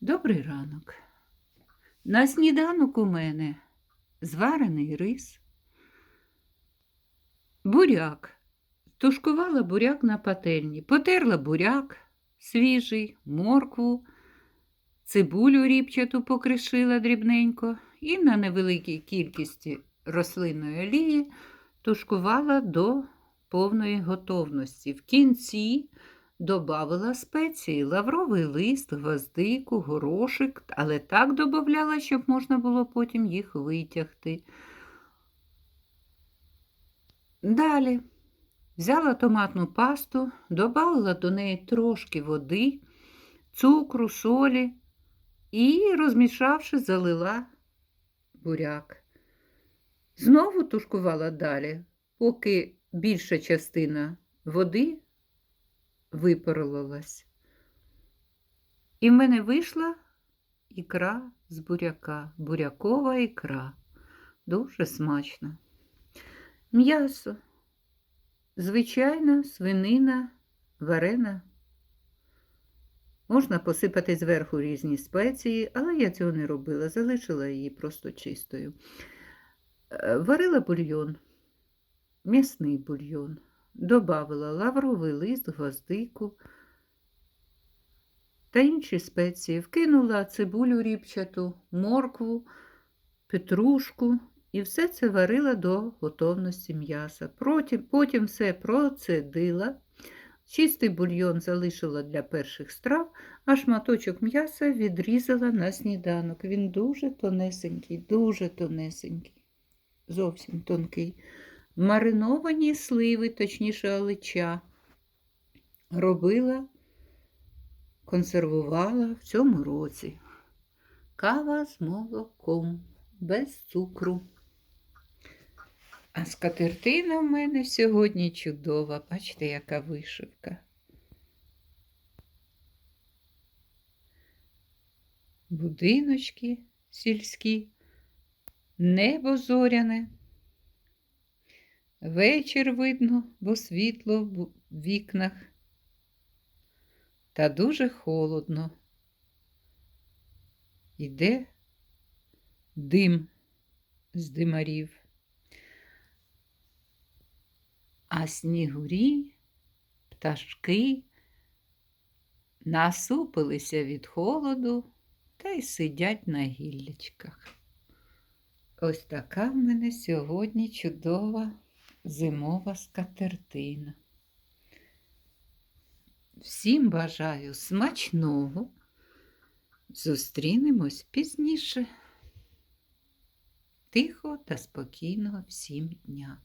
Добрий ранок. На сніданок у мене зварений рис, буряк. Тушкувала буряк на пательні, потерла буряк свіжий, моркву, цибулю ріпчату покришила дрібненько і на невеликій кількості рослинної олії тушкувала до повної готовності. В кінці Добавила спеції, лавровий лист, гвоздику, горошик, але так додавала, щоб можна було потім їх витягти. Далі взяла томатну пасту, додала до неї трошки води, цукру, солі і, розмішавши, залила буряк. Знову тушкувала далі, поки більша частина води випарилась. І в мене вийшла ікра з буряка, бурякова ікра. Дуже смачно. М'ясо. Звичайна свинина варена. Можна посипати зверху різні спеції, але я цього не робила, залишила її просто чистою. Е, Варила бульйон, м'ясний бульйон добавила лавровий лист, гвоздику та інші спеції, вкинула цибулю ріпчату, моркву, петрушку і все це варила до готовності м'яса. Потім, потім все процедила. Чистий бульйон залишила для перших страв, а шматочок м'яса відрізала на сніданок. Він дуже тонесенький, дуже тонесенький, зовсім тонкий мариновані сливи, точніше алича, робила, консервувала в цьому році. Кава з молоком, без цукру. А скатертина в мене сьогодні чудова. Бачите, яка вишивка. Будиночки сільські, небо зоряне. Вечір видно, бо світло в вікнах. Та дуже холодно. Іде дим з димарів. А снігурі, пташки насупилися від холоду та й сидять на гіллячках. Ось така в мене сьогодні чудова зимова скатертина. Всім бажаю смачного. Зустрінемось пізніше. Тихо та спокійного всім дня.